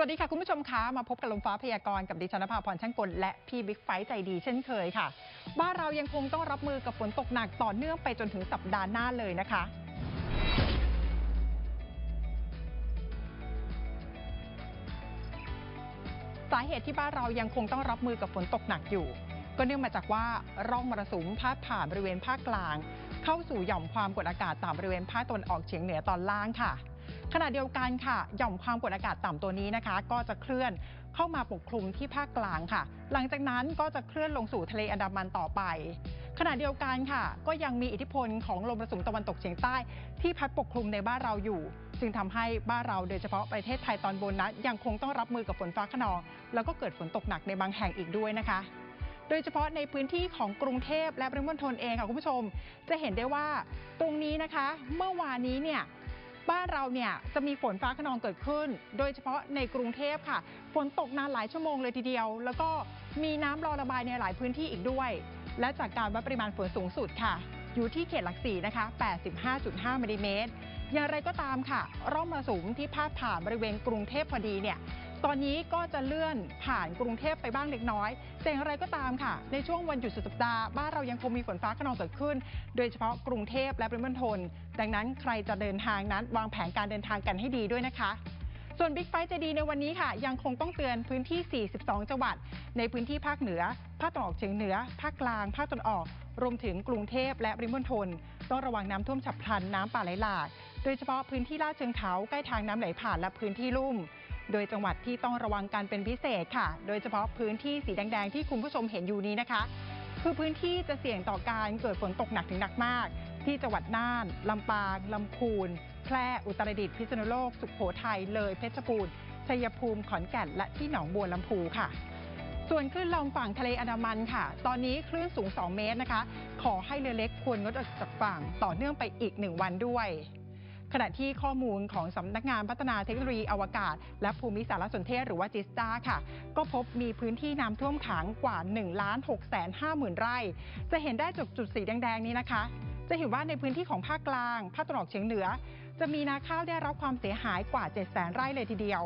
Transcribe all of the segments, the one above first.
วัสดีค่ะ คุณผู้ชมคะมาพบกับลมฟ้าพยากรณ์กับดิฉันนภาพรช่างกลและพี่บิ๊กไฟใจดีเช่นเคยค่ะ บ้านเรายังคงต้องรับมือกับฝนตกหนักต่อเนื่องไปจนถึงสัปดาห์หน้าเลยนะคะสาเหตุที่บ้านเรายังคงต้องรับมือกับฝนตกหนักอยู่ ก็เนื่องมาจากว่าร่องมรสุมพาดผ่านบริเวณภาคกลาง เข้าสู่หย่อมความกดอากาศต่ำบริเวณภาคตะวันออกเฉียงเหนือตอนล่างค่ะ ขณะเดียวกันค่ะ หย่อมความกดอากาศต่ำตัวนี้นะคะ ก็จะเคลื่อนเข้ามาปกคลุมที่ภาคกลางค่ะ หลังจากนั้นก็จะเคลื่อนลงสู่ทะเลอันดามันต่อไป ขณะเดียวกันค่ะ ก็ยังมีอิทธิพลของลมมรสุมตะวันตกเฉียงใต้ ที่พัดปกคลุมในบ้านเราอยู่ จึงทำให้บ้านเราโดยเฉพาะประเทศไทยตอนบนนั้นยังคงต้องรับมือกับฝนฟ้าขนอง แล้วก็เกิดฝนตกหนักในบางแห่งอีกด้วยนะคะโดยเฉพาะในพื้นที่ของกรุงเทพและปริมณฑลเองค่ะคุณผู้ชม จะเห็นได้ว่าตรงนี้นะคะ เมื่อวานนี้เนี่ย บ้านเราเนี่ยจะมีฝนฟ้าขนองเกิดขึ้น โดยเฉพาะในกรุงเทพค่ะ ฝนตกนานหลายชั่วโมงเลยทีเดียว แล้วก็มีน้ำรอระบายในหลายพื้นที่อีกด้วย และจากการวัดปริมาณฝนสูงสุดค่ะ อยู่ที่เขตหลักสี่นะคะ 85.5มิลลิเมตรอย่างไรก็ตามค่ะ ร่องมรสุมที่พาดผ่านบริเวณกรุงเทพพอดีเนี่ย ตอนนี้ก็จะเลื่อนผ่านกรุงเทพไปบ้างเล็กน้อยแต่อย่างไรก็ตามค่ะ ในช่วงวันหยุดสุดสัปดาห์บ้านเรายังคงมีฝนฟ้าขนองเกิดขึ้น โดยเฉพาะกรุงเทพและปริมณฑลดังนั้นใครจะเดินทางนั้น วางแผนการเดินทางกันให้ดีด้วยนะคะส่วนบิ๊กไฟจะดีในวันนี้ค่ะ ยังคงต้องเตือนพื้นที่ 42 จังหวัด ในพื้นที่ภาคเหนือ ภาคตะวันออกเฉียงเหนือ ภาคกลาง ภาคตะวันออก รวมถึงกรุงเทพและปริมณฑลต้องระวังน้ำท่วมฉับพลันน้ำป่าไหลหลาก โดยเฉพาะพื้นที่ลาดเชิงเขาใกล้ทางน้ำไหลผ่านและพื้นที่ลุ่ม โดยจังหวัดที่ต้องระวังกันเป็นพิเศษค่ะ โดยเฉพาะพื้นที่สีแดงๆที่คุณผู้ชมเห็นอยู่นี้นะคะ คือพื้นที่จะเสี่ยงต่อการเกิดฝนตกหนักถึงหนักมาก ที่จังหวัดน่าน ลำปาง ลำพูน แพร่ อุตรดิตถ์ พิษณุโลก สุโขทัย เลย เพชรบูรณ์ ชัยภูมิ ขอนแก่น และที่หนองบัวลำพูค่ะ ส่วนคลื่นลมฝั่งทะเลอันดามันค่ะ ตอนนี้คลื่นสูง 2 เมตรนะคะ ขอให้เรือเล็กควรงดออกจากฝั่งต่อเนื่องไปอีก 1 วันด้วย ขณะที่ข้อมูลของสำนักงานพัฒนาเทคโนโลยีอวกาศ และภูมิสารสนเทศหรือว่าจิสตาค่ะ ก็พบมีพื้นที่น้ำท่วมขังกว่า1ล้าน6แสน5หมื่นไร่ จะเห็นได้จากจุดสีแดง ๆ นี้นะคะ จะเห็นว่าในพื้นที่ของภาคกลาง ภาคตะวันออกเฉียงเหนือ จะมีนาข้าวได้รับความเสียหายกว่า7แสนไร่เลยทีเดียว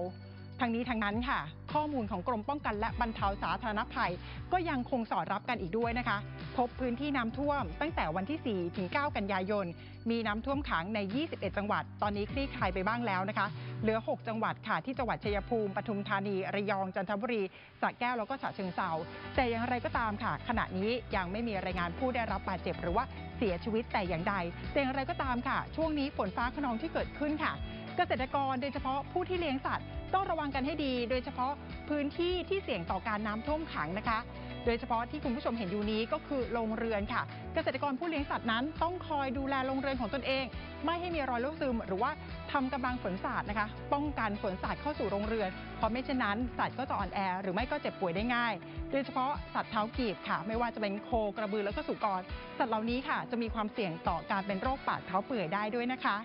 ทั้งนี้ทั้งนั้นค่ะ ข้อมูลของกรมป้องกันและบรรเทาสาธารณภัย ก็ยังคงสอดรับกันอีกด้วยนะคะ พบพื้นที่น้ำท่วม ตั้งแต่วันที่ 4 ถึง 9 กันยายน มีน้ำท่วมขังใน 21 จังหวัด ตอนนี้คลี่คลายไปบ้างแล้วนะคะ เหลือ 6 จังหวัดค่ะ ที่จังหวัดชัยภูมิปทุมธานี ระยอง จันทบุรีสระแก้ว แล้วก็ฉะเชิงเทราแต่อย่างไรก็ตามค่ะ ขณะนี้ยังไม่มีรายงานผู้ได้รับบาดเจ็บหรือว่าเสียชีวิตแต่อย่างใด แต่อย่างไรก็ตามค่ะ ช่วงนี้ฝนฟ้าขนองที่เกิดขึ้นค่ะ เกษตรกรโดยเฉพาะผู้ที่เลี้ยงสัตว์ ต้องระวังกันให้ดี โดยเฉพาะพื้นที่ที่เสี่ยงต่อการน้ำท่วมขังนะคะ โดยเฉพาะที่คุณผู้ชมเห็นอยู่นี้ก็คือโรงเรือนค่ะ เกษตรกรผู้เลี้ยงสัตว์นั้นต้องคอยดูแลโรงเรือนของตนเอง ไม่ให้มีรอยรั่วซึม หรือว่าทำกำลังฝนสาดนะคะ ป้องกันฝนสาดเข้าสู่โรงเรือน เพราะไม่เช่นนั้นสัตว์ก็จะอ่อนแอหรือไม่ก็เจ็บป่วยได้ง่าย โดยเฉพาะสัตว์เท้ากีบค่ะ ไม่ว่าจะเป็นโคกระบือแล้วก็สุกร สัตว์เหล่านี้ค่ะ จะมีความเสี่ยงต่อการเป็นโรคปากเท้าเปื่อยได้ด้วยนะคะ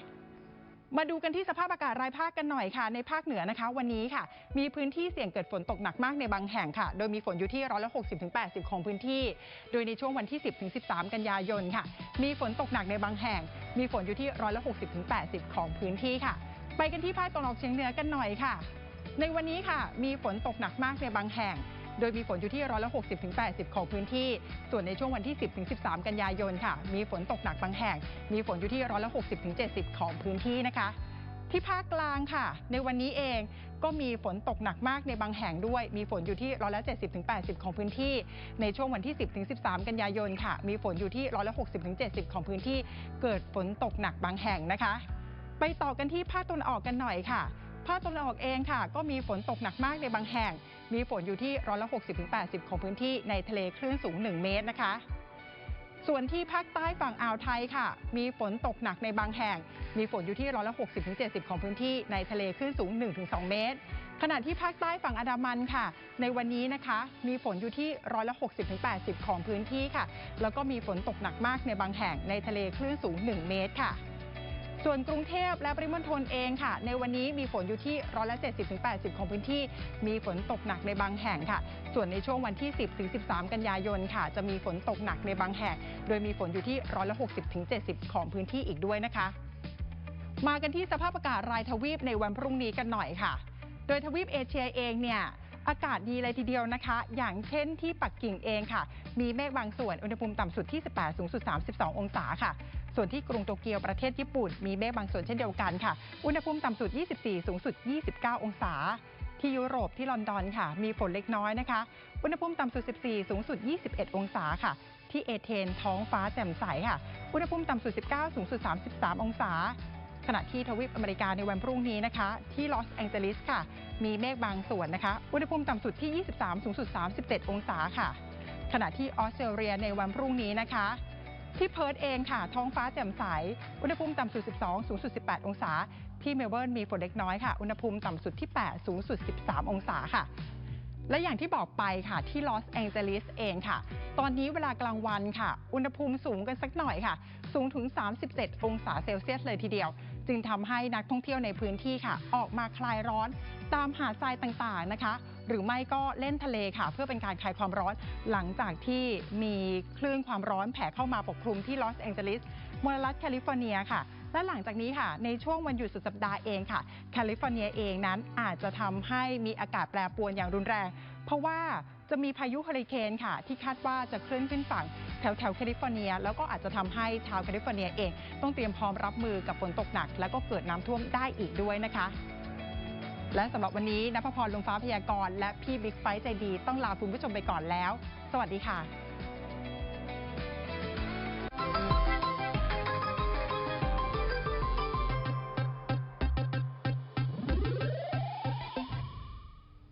มาดูกันที่สภาพอากาศรายภาคกันหน่อยค่ะในภาคเหนือนะคะวันนี้ค่ะมีพื้นที่เสี่ยงเกิดฝนตกหนักมากในบางแห่งค่ะ โดยมีฝนอยู่ที่ร้อยละ60ถึง80ของพื้นที่ โดยในช่วงวันที่10ถึง13กันยายนค่ะ มีฝนตกหนักในบางแห่ง มีฝนอยู่ที่ร้อยละ60ถึง80ของพื้นที่ค่ะ ไปกันที่ภาคตะวันออกเฉียงเหนือกันหน่อยค่ะ ในวันนี้ค่ะ มีฝนตกหนักมากในบางแห่ง โดยมีฝนอยู่ที่ร้อยละ60ถึง80 ของพื้นที่ ส่วนในช่วงวันที่ 10ถึง13 กันยายนค่ะ มีฝนตกหนักบางแห่ง มีฝนอยู่ที่ร้อยละ60ถึง70 ของพื้นที่นะคะ ที่ภาคกลางค่ะ ในวันนี้เองก็มีฝนตกหนักมากในบางแห่งด้วย มีฝนอยู่ที่ร้อยละ70ถึง80 ของพื้นที่ ในช่วงวันที่ 10ถึง13 กันยายนค่ะ มีฝนอยู่ที่ร้อยละ60ถึง70 ของพื้นที่ เกิดฝนตกหนักบางแห่งนะคะ ไปต่อกันที่ภาคตะวันออกกันหน่อยค่ะ ภาคตะวันออกเองค่ะ ก็มีฝนตกหนักมากในบางแห่ง มีฝนอยู่ที่ร้อยละ 60ถึง80 ของพื้นที่ในทะเลคลื่นสูง 1 เมตรนะคะ ส่วนที่ภาคใต้ฝั่งอ่าวไทยค่ะ มีฝนตกหนักในบางแห่ง มีฝนอยู่ที่ร้อยละ 60ถึง70 ของพื้นที่ในทะเลคลื่นสูง 1-2 เมตร ขณะที่ภาคใต้ฝั่งอันดามันค่ะ ในวันนี้นะคะ มีฝนอยู่ที่ร้อยละ 60ถึง80 ของพื้นที่ค่ะ แล้วก็มีฝนตกหนักมากในบางแห่งในทะเลคลื่นสูง 1 เมตรค่ะ ส่วนกรุงเทพและปริมณฑลเองค่ะ ในวันนี้มีฝนอยู่ที่ร้อยละ70ถึง80 ของพื้นที่ มีฝนตกหนักในบางแห่งค่ะ ส่วนในช่วงวันที่ 10ถึง13 กันยายนค่ะ จะมีฝนตกหนักในบางแห่ง โดยมีฝนอยู่ที่ร้อยละ60ถึง70 ของพื้นที่อีกด้วยนะคะ มากันที่สภาพอากาศรายทวีปในวันพรุ่งนี้กันหน่อยค่ะ โดยทวีปเอเชียเองเนี่ย อากาศดีเลยทีเดียวนะคะ อย่างเช่นที่ปักกิ่งเองค่ะ มีเมฆบางส่วน อุณหภูมิต่ำสุดที่ 18 สูงสุด 32 องศาค่ะ ส่วนที่กรุงโตเกียวประเทศญี่ปุ่น มีเมฆบางส่วนเช่นเดียวกันค่ะ อุณหภูมิต่ำสุด 24 สูงสุด 29 องศา ที่ยุโรปที่ลอนดอนค่ะ มีฝนเล็กน้อยนะคะ อุณหภูมิต่ำสุด 14 สูงสุด 21 องศาค่ะ ที่เอเธนท้องฟ้าแจ่มใสค่ะ อุณหภูมิต่ำสุด 19 สูงสุด 33 องศา ขณะที่ทวีปอเมริกาในวันพรุ่งนี้นะคะ ที่ลอสแองเจลิสค่ะ มีเมฆบางส่วนนะคะ อุณหภูมิต่ำสุดที่ 23 สูงสุด 37 องศาค่ะ ขณะที่ออสเตรเลียในวันพรุ่งนี้นะคะ ที่เพิร์ธเองค่ะ ท้องฟ้าแจ่มใส อุณหภูมิต่ำสุด 12 สูงสุด 18 องศา ที่เมลเบิร์นมีฝนเล็กน้อยค่ะ อุณหภูมิต่ำสุดที่ 8 สูงสุด 13 องศาค่ะและอย่างที่บอกไปค่ะที่ลอสแองเจลิสเองค่ะ ตอนนี้เวลากลางวันค่ะ อุณหภูมิสูงกันสักหน่อยค่ะ สูงถึง 37 องศาเซลเซียสเลยทีเดียว จึงทำให้นักท่องเที่ยวในพื้นที่ค่ะ ออกมาคลายร้อน ตามหาดทรายต่างๆนะคะ หรือไม่ก็เล่นทะเลค่ะ เพื่อเป็นการคลายความร้อนหลังจากที่มีคลื่นความร้อนแผ่เข้ามาปกคลุมที่ลอสแองเจลิสมลรัฐแคลิฟอร์เนียค่ะและหลังจากนี้ค่ะ ในช่วงวันหยุดสุดสัปดาห์เองค่ะ แคลิฟอร์เนียเองนั้นอาจจะทำให้มีอากาศแปรปรวนอย่างรุนแรง เพราะว่า จะมีพายุเฮอริเคนค่ะ ที่คาดว่าจะเคลื่อนขึ้นฝั่งแถวแถวแคลิฟอร์เนีย แล้วก็อาจจะทำให้ชาวแคลิฟอร์เนียเอง ต้องเตรียมพร้อมรับมือกับฝนตกหนัก แล้วก็เกิดน้ำท่วมได้อีกด้วยนะคะ และสำหรับวันนี้นภพรลุงฟ้าพยากรณ์และพี่บิ๊กไฟใจดีต้องลาคุณผู้ชมไปก่อนแล้ว สวัสดีค่ะ